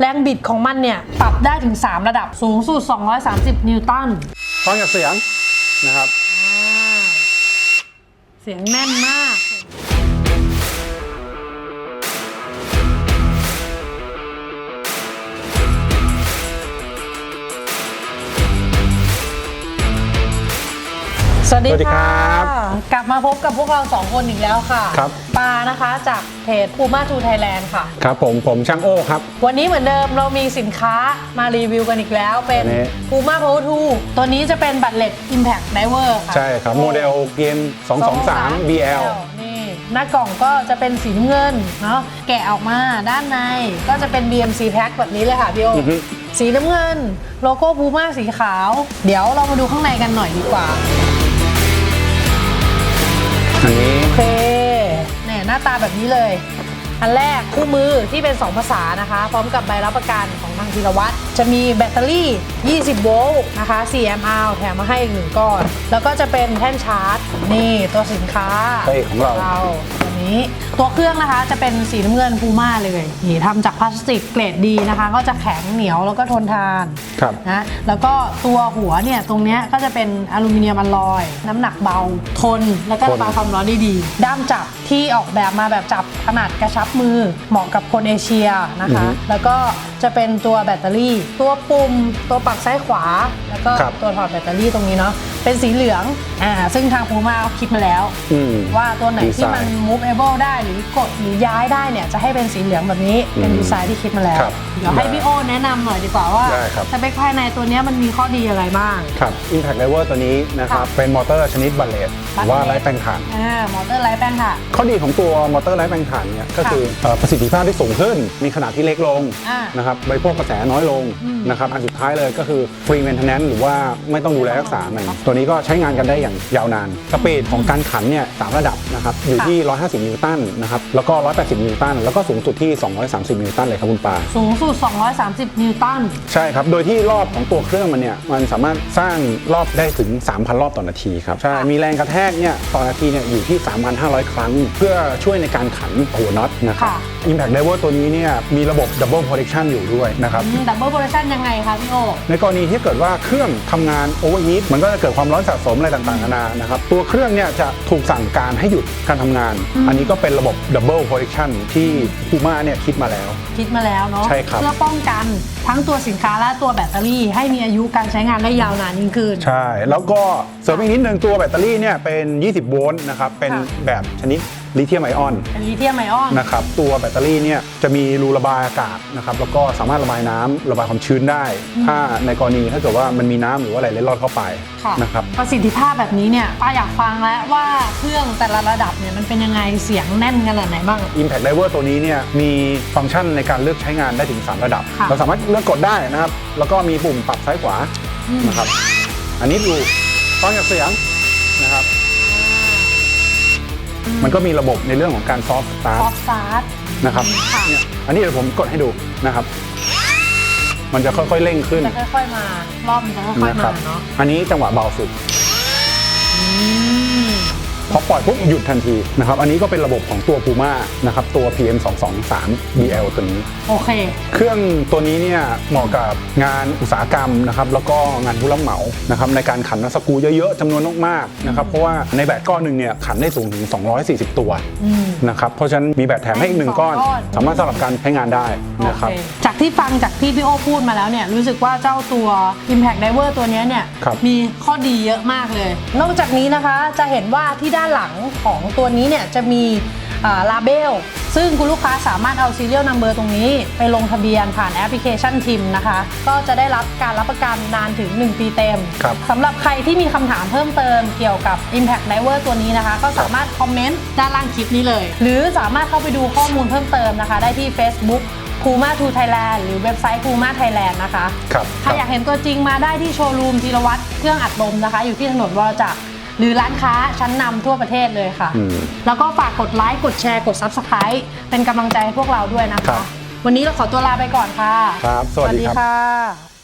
แรงบิดของมันเนี่ย ปรับได้ถึง 3 ระดับสูงสุด 230 นิวตันฟังจากเสียงนะครับ เสียงแน่นมาก สวัสดีสวัสดีครัค่ะบกลับมาพบกับพวกเราสองคนอีกแล้วค่ะครับปานะคะจากเพจ Puma to Thailand ค่ะ ครับผมผมช่างโอ้ครับ วันนี้เหมือนเดิมเรามีสินค้ามารีวิวกันอีกแล้ว เป็นอันนี้ Puma Power 2ตัวนี้จะเป็นบัตรเล็ต Impact Diver ค่ะ ใช่ครับ โมเดลเกม223 BL นี่หน้ากล่องก็จะเป็นสีน้ำเงินเนาะแกะออกมาด้านในก็จะเป็น BMC Pack แบบนี้เลยค่ะพี่โออือฮึสีน้ำเงิน โลโก้พูม่าสีขาว เดี๋ยวเรามาดูข้างในกันหน่อยดีกว่าอันนี้ โอเคเนี่ยหน้าตาแบบนี้เลย อันแรกคู่มือที่เป็น 2 ภาษานะคะ พร้อมกับใบรับประกันของทางธีรวัตรจะมีแบตเตอรี่ 20 โวลต์นะคะ4ม h แถมมาให้อีกหนึ่งก้อน แล้วก็จะเป็นแท่นชาร์จ นี่ตัวสินค้าพระเอกของเราตัว นี้ ตัวเครื่องนะคะจะเป็นสีน้ำเงินพูม่าเลยนี่ทำจากพลาสติกเกรดดีนะคะ ก็จะแข็งเหนียวแล้วก็ทนทานครับนะแล้วก็ตัวหัวเนี่ยตรงเนี้ยก็จะเป็นอลูมิเนียมอลลอย น้ำหนักเบาทน แล้วก็ทนระบายความร้อนได้ดี ด้ามจับที่ออกแบบมาแบบจับขนาดกระชับมือเหมาะกับคนเอเชียนะคะ แล้วก็จะเป็นตัวแบตเตอรี่ ตัวปุ่มตัวปรับซ้ายขวา แล้วก็ครับตัวถอดแบตเตอรี่ตรงนี้เนาะเป็นสีเหลืองอ่าซึ่งทางพูม่าคิดมาแล้ว อืม ว่าตัวไหนที่มันดีไซน์ movable ได้หรือกดหรือย้ายได้เนี่ยจะให้เป็นสีเหลืองแบบนี้เป็นอืมดีไซน์ที่คิดมาแล้ว ครับเดี๋ยวให้พี่โอแนะนำหน่อยดีกว่าว่าได้ครับ สเปคภายในตัวเนี้ยมันมีข้อดีอะไรบ้าง ครับ Impact Driver ตัวนี้นะครับค่ะเป็นมอเตอร์ชนิดบัลเลตหรือว่าบัลเลตไร้แปลงถ่าน อ่ามอเตอร์ไร้แป้งค่ะ ข้อดีของตัวมอเตอร์ไร้แปลงถ่านเนี่ยก็คือเอ่อประสิทธิภาพที่สูงขึ้น มีขนาดที่เล็กลงอ่านะครับบริโภคกระแสน้อยลงอืมนะครับอันสุดท้ายเลยก็คือฟรีเมนเทนแนนซ์หรือว่าไม่ต้องดูแลรักษามัน ตัวนี้ก็ใช้งานกันได้อย่างยาวนาน สปีดของการขันเนี่ยสามระดับนะครับอยู่ที่ 150 นิวตันนะครับแล้วก็ 180 นิวตันแล้วก็สูงสุดที่ 230 นิวตันเลยครับคุณปาสูงสุด 230 นิวตันใช่ครับ โดยที่รอบของตัวเครื่องมันเนี่ยมันสามารถสร้างรอบได้ถึง 3,000 รอบต่อนาทีครับใช่มีแรงกระแทกเนี่ยต่อนาทีเนี่ยอยู่ที่ 3,500 ครั้ง เพื่อช่วยในการขันหัวน็อตนะครับค่ะ Impact Driver ตัวนี้เนี่ยมีระบบ Double Protection อยู่ด้วยนะครับดับเบิลโปรดักชันยังไงคะพี่โอในกรณีที่เกิดว่าเครื่องทำงานโอเวอร์ฮีทมันก็จะเกิดความร้อนสะสมอะไรต่างๆนานานะครับตัวเครื่องเนี่ยจะถูกสั่งการให้หยุดการทำงาน อันนี้ก็เป็นระบบ Double Protection ที่ Puma เนี่ยคิดมาแล้ว คิดมาแล้วเนาะใช่ครับ เพื่อป้องกันทั้งตัวสินค้าและตัวแบตเตอรี่ ให้มีอายุการใช้งานได้ยาวนานยิ่งขึ้น ใช่ แล้วก็เสริมอีกนิดนึงตัวแบตเตอรี่เนี่ยเป็น 20 โวลต์นะครับ เป็นค่ะ แบบชนิด ลิเธียมไอออนเป็นลิเธียมไอออนนะครับตัวแบตเตอรี่เนี่ยจะมีรูระบายอากาศนะครับแล้วก็สามารถระบายน้ำระบายความชื้นได้ ถ้าในกรณีถ้าเกิดว่ามันมีน้ำหรือว่าอะไรเล็ดลอดเข้าไปค่ะนะครับประสิทธิภาพแบบนี้เนี่ยป้าอยากฟังแล้วว่าเครื่องแต่ละระดับเนี่ยมันเป็นยังไงเสียงแน่นขนาดไหนบ้าง Impact Driver ตัวนี้เนี่ยมีฟังก์ชันในการเลือกใช้งานได้ถึง 3 ระดับค่ะเราสามารถเลือกกดได้นะครับแล้วก็มีปุ่มปรับซ้ายขวาอืมนะครับอันนี้ดูฟังจากเสียงนะครับ มันก็มีระบบในเรื่องของการซอฟต์สตาร์ซทอฟต์สตาร์ทนะครับค่ะเนี่ยอันนี้เดี๋ยวผมกดให้ดูนะครับ มันจะค่อยๆเร่งขึ้นจะค่อยๆมารอบมันจะค่อยนะๆครัมาบเนาะอันนี้จังหวะเบาสุดอืม พอปล่อยปุ๊บหยุดทันทีนะครับอันนี้ก็เป็นระบบของตัว Puma นะครับตัว PM 223 BL ตัวนี้ โอเค เครื่องตัวนี้เนี่ยเหมาะกับงานอุตสาหกรรมนะครับแล้วก็งานผู้รับเหมานะครับในการขันสกรูเยอะๆจำนวนมากๆนะครับเพราะว่าในแบตก้อนหนึ่งเนี่ยขันได้สูงถึง 240 ตัวอืม นะครับเพราะฉะนั้นมีแบตแถมให้อีกหนึ่งก้อนสองก้อน สามารถสำหรับการใช้งานได้นะครับ โอเคจากที่ฟังจากที่พี่โอพูดมาแล้วเนี่ยรู้สึกว่าเจ้าตัว Impact Diver ตัวเนี้ยเนี่ยครับ มีข้อดีเยอะมากเลย นอกจากนี้นะคะจะเห็นว่าที่ด้านหลังของตัวนี้เนี่ยจะมีลาเบลซึ่งคุณลูกค้าสามารถเอา serial number ตรงนี้ ไปลงทะเบียนผ่านแอปพลิเคชันทิมนะคะ ก็จะได้รับการรับประกันนานถึง 1 ปีเต็มครับสำหรับใครที่มีคำถามเพิ่มเติมเกี่ยวกับ Impact Diver ตัวนี้นะคะ ก็สามารถคอมเมนต์ด้านล่างคลิปนี้เลย หรือสามารถเข้าไปดูข้อมูลเพิ่มเติมนะคะ ได้ที่ Facebook Puma to Thailand หรือเว็บไซต์ Puma Thailand นะคะครับถ้าอยากเห็นตัวจริงมาได้ที่โชว์รูมธีรวัตรเครื่องอัดลมนะคะ อยู่ที่ถนนวรจักร หรือร้านค้าชั้นนำทั่วประเทศเลยค่ะ อืม แล้วก็ฝากกดไลค์กดแชร์กด Subscribe เป็นกำลังใจให้พวกเราด้วยนะครัคะ บวันนี้เราขอตัวลาไปก่อนค่ะ ครับสวัสดีครับ ค่ะ